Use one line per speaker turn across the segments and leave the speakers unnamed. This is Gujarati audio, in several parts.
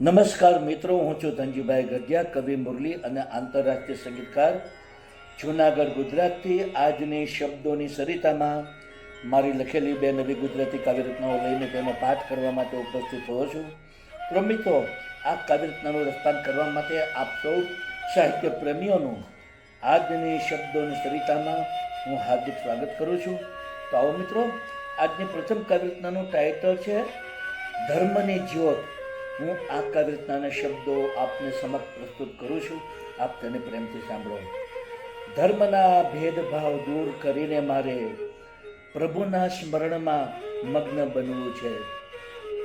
નમસ્કાર મિત્રો, હું છું ધનજીભાઈ ગઢિયા, કવિ મુરલી અને આંતરરાષ્ટ્રીય સંગીતકાર. જૂનાગઢ, ગુજરાતથી આજની શબ્દોની સરિતામાં મારી લખેલી બે નવી ગુજરાતી કાવ્યરચનાઓ લઈને તેનો પાઠ કરવા માટે ઉપસ્થિત થયો છું. તો મિત્રો, આ કાવ્યરચનાનું રસ્તાન કરવા માટે આપ સૌ સાહિત્ય પ્રેમીઓનું આજની શબ્દોની સરિતામાં હું હાર્દિક સ્વાગત કરું છું. તો આવો મિત્રો, આજની પ્રથમ કાવ્યરચનાનું ટાઇટલ છે, ધર્મની જ્યોત. હું આ કાવ્યરચનાના શબ્દો આપને સમક્ષ પ્રસ્તુત કરું છું. આપ તેને પ્રેમથી સાંભળો. ધર્મના ભેદભાવ દૂર કરીને મારે પ્રભુના સ્મરણમાં મગ્ન બનવું છે.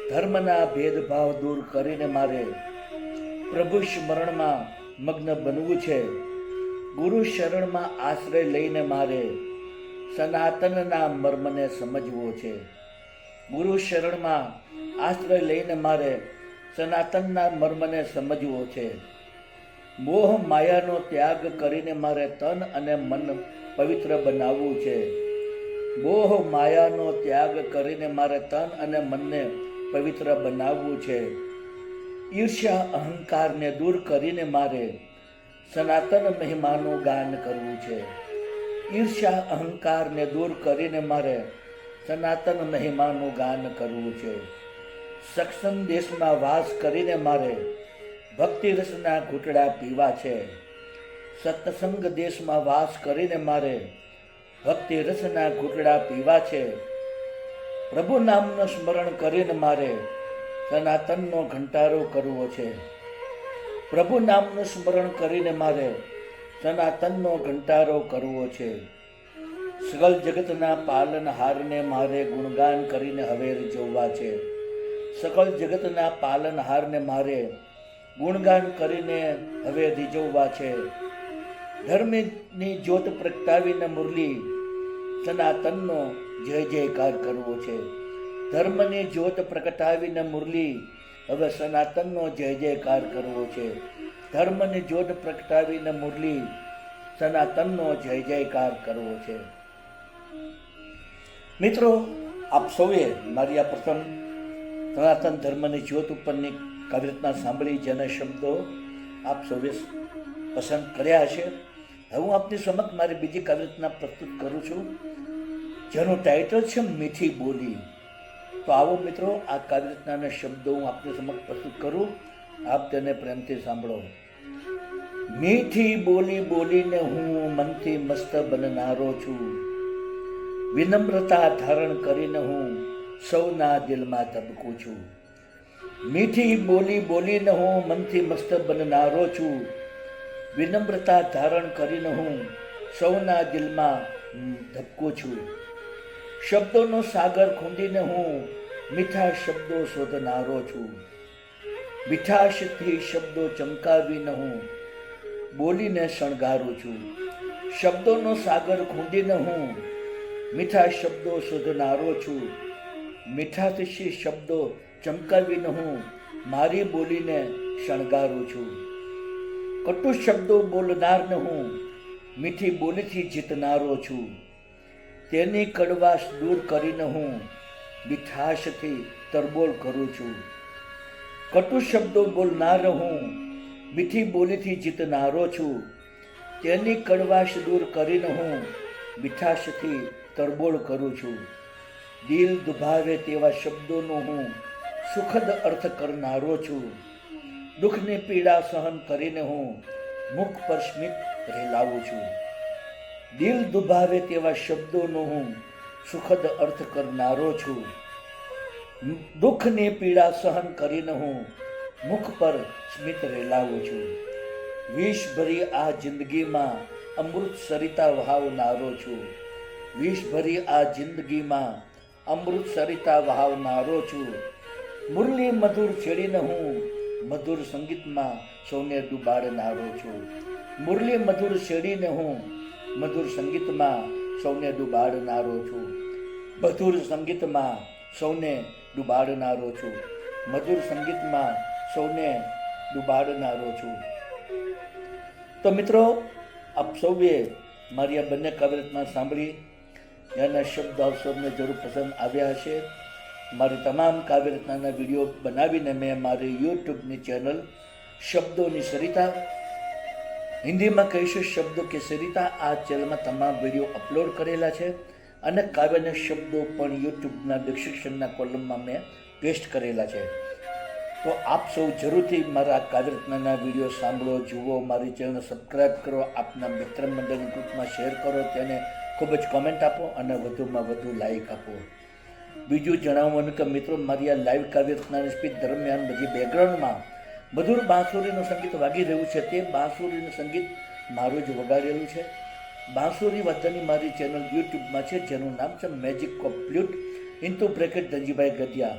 ધર્મના ભેદભાવ દૂર કરીને મારે પ્રભુ સ્મરણમાં મગ્ન બનવું છે. ગુરુ શરણમાં આશ્રય લઈને મારે સનાતનના મર્મને સમજવો છે. ગુરુ શરણમાં આશ્રય લઈને મારે સનાતનના મર્મને સમજવો છે. મોહ માયાનો ત્યાગ કરીને મારે તન અને મન પવિત્ર બનાવવું છે. મોહ માયાનો ત્યાગ કરીને મારે તન અને મનને પવિત્ર બનાવવું છે. ઈર્ષ્યા અહંકારને દૂર કરીને મારે સનાતન મહિમાનું ગાન કરવું છે. ઈર્ષ્યા અહંકારને દૂર કરીને મારે સનાતન મહિમાનું ગાન કરવું છે. સક્ષમ દેશમાં વાસ કરીને મારે ભક્તિ રસના ઘૂંટડા પીવા છે. સત્સંગ દેશમાં વાસ કરીને મારે ભક્તિ રસના ઘૂંટડા પીવા છે. પ્રભુ નામનું સ્મરણ કરીને મારે સનાતનનો ઘંટારો કરવો છે. પ્રભુ નામનું સ્મરણ કરીને મારે સનાતનનો ઘંટારો કરવો છે. સગલ જગતના પાલનહારને મારે ગુણગાન કરીને હવેર જોવા છે. સકલ જગતના પાલનહારને મારે ગુણગાન કરીને હવે રીઝવવા છે. ધર્મની જ્યોત પ્રગટાવીને મુરલી સનાતનનો જય જયકાર કરવો છે. ધર્મની જ્યોત પ્રગટાવીને મુરલી હવે સનાતનનો જય જયકાર કરવો છે. ધર્મની જ્યોત પ્રગટાવીને મુરલી સનાતનનો જય જયકાર કરવો છે. મિત્રો, આપ સૌએ મારી આ પ્રથમ સનાતન ધર્મની જ્યોત ઉપરની કાવ્યરચના સાંભળી જેના શબ્દો આપ સૌએ પસંદ કર્યા હશે. હવે હું આપની સમક્ષ મારી બીજી કાવ્યરચના પ્રસ્તુત કરું છું. જેનું ટાઇટલ છે મીઠી બોલી. તો આવો મિત્રો, આ કાવ્યરચનાના શબ્દો હું આપની સમક્ષ પ્રસ્તુત કરું. આપ તેને પ્રેમથી સાંભળો. મીઠી બોલી બોલીને હું મનથી મસ્ત બનનારો છું. વિનમ્રતા ધારણ કરીને હું સૌના દિલમાં તબકું છું. મીઠી બોલી બોલીને હું મનથી મસ્ત બનનારો છું. વિનમ્રતા ધારણ કરીને હું સૌના દિલમાં ધબકું છું. શબ્દોનો સાગર ખૂંદીને હું મીઠા શબ્દો શોધનારો છું. મીઠાશથી શબ્દો ચમકાવીને હું બોલીને શણગારું છું. શબ્દોનો સાગર ખૂંદીને હું મીઠા શબ્દો શોધનારો છું. મીઠાથી શબ્દો ચમકાવીને હું. મારી બોલીને શણગારું છું. કટુ શબ્દો બોલનારને હું. મીઠી બોલીથી જીતનારો છું. તેની કડવાશ દૂર કરીને હું. મીઠાશથી તરબોળ કરું છું. કટુ શબ્દો બોલનાર હું. મીઠી બોલીથી જીતનારો છું. તેની કડવાશ દૂર કરીને હું. મીઠાશથી તરબોળ કરું છું. દિલ દુભાવે તેવા શબ્દોનો હું સુખદ અર્થ કરનારો છું. દુઃખની પીડા સહન કરીને હું મુખ પર સ્મિત રહેલાવું છું. દિલ દુભાવે તેવા શબ્દોનો હું સુખદ અર્થ કરનારો છું. દુઃખને પીડા સહન કરીને હું મુખ પર સ્મિત રેલાવું છું. વિષ ભરી આ જિંદગીમાં અમૃત સરિતા વહાવનારો છું. વિષ ભરી આ જિંદગીમાં અમૃત સરિતા વહાવનારો છું મુરલી મધુર છેડીને હું મધુર સંગીતમાં સૌને ડૂબાડનારો છું મુરલી મધુર છેડીને હું મધુર સંગીતમાં સૌને ડૂબાડનારો છું મધુર સંગીતમાં સૌને ડૂબાડનારો છું મધુર સંગીતમાં સૌને ડૂબાડનારો છું તો મિત્રો, આપ સૌએ મારી આ બંને કાવ્યરચના સાંભળી. એના શબ્દ આપ જરૂર પસંદ આવ્યા હશે. મારી તમામ કાવ્ય રચનાના વીડિયો બનાવીને મેં મારી યુટ્યુબની ચેનલ શબ્દોની સરિતા, હિન્દીમાં કહીશું શબ્દો કે સરિતા, આ ચેનલમાં તમામ વીડિયો અપલોડ કરેલા છે અને કાવ્યના શબ્દો પણ યુટ્યુબના ડિસ્ક્રિપ્શનના કોલમમાં મેં પેસ્ટ કરેલા છે. તો આપ સૌ જરૂરથી મારા કાવ્ય રચનાના વીડિયો સાંભળો, જુઓ, મારી ચેનલ સબસ્ક્રાઈબ કરો, આપના મિત્ર મંડળની ગ્રુપમાં શેર કરો, તેને ખૂબ જ કોમેન્ટ આપો અને વધુમાં વધુ લાઈક આપો. બીજું જણાવવાનું કે મિત્રો, મારી આ લાઈવ કાવ્ય રચનાની સ્પીચ દરમિયાન બધી બેકગ્રાઉન્ડમાં મધુર બાંસુરીનું સંગીત વાગી રહ્યું છે. તે બાંસુરીનું સંગીત મારું જ વગાડેલું છે. બાંસુરી વાદ્યની મારી ચેનલ યુટ્યુબમાં છે, જેનું નામ છે magic of into bracket Dhanjibhai Gadhiya.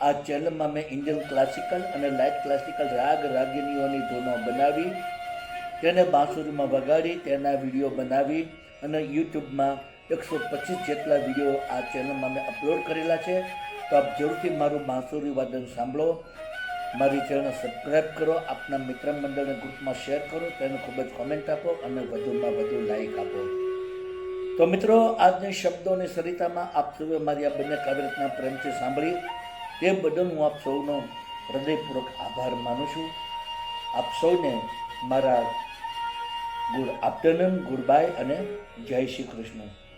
આ ચેનલમાં મેં ઇન્ડિયન ક્લાસિકલ અને લાઇટ ક્લાસિકલ રાગ રાગિનીઓની ધૂનો બનાવી, તેને બાંસુરીમાં વગાડી, તેના વીડિયો બનાવી અને યુટ્યુબમાં એકસો પચીસ જેટલા વીડિયો આ ચેનલમાં મેં અપલોડ કરેલા છે. તો આપ જરૂરથી મારું બાંસુરી વાદન સાંભળો. મારી ચેનલ સબસ્ક્રાઈબ કરો. આપના મિત્ર મંડળને ગ્રુપમાં શેર કરો. તેને ખૂબ જ કોમેન્ટ આપો અને વધુમાં વધુ લાઈક આપો. તો મિત્રો, આજની શબ્દોની સરિતામાં આપ સૌએ મારી આ બંને કાવ્યરચના પ્રેમથી સાંભળી. તે બદલ હું આપ સૌનો હૃદયપૂર્વક આભાર માનું છું. આપ સૌને મારા ગુડ આફ્ટરનૂન ગુડ બાય અને જય શ્રી કૃષ્ણ.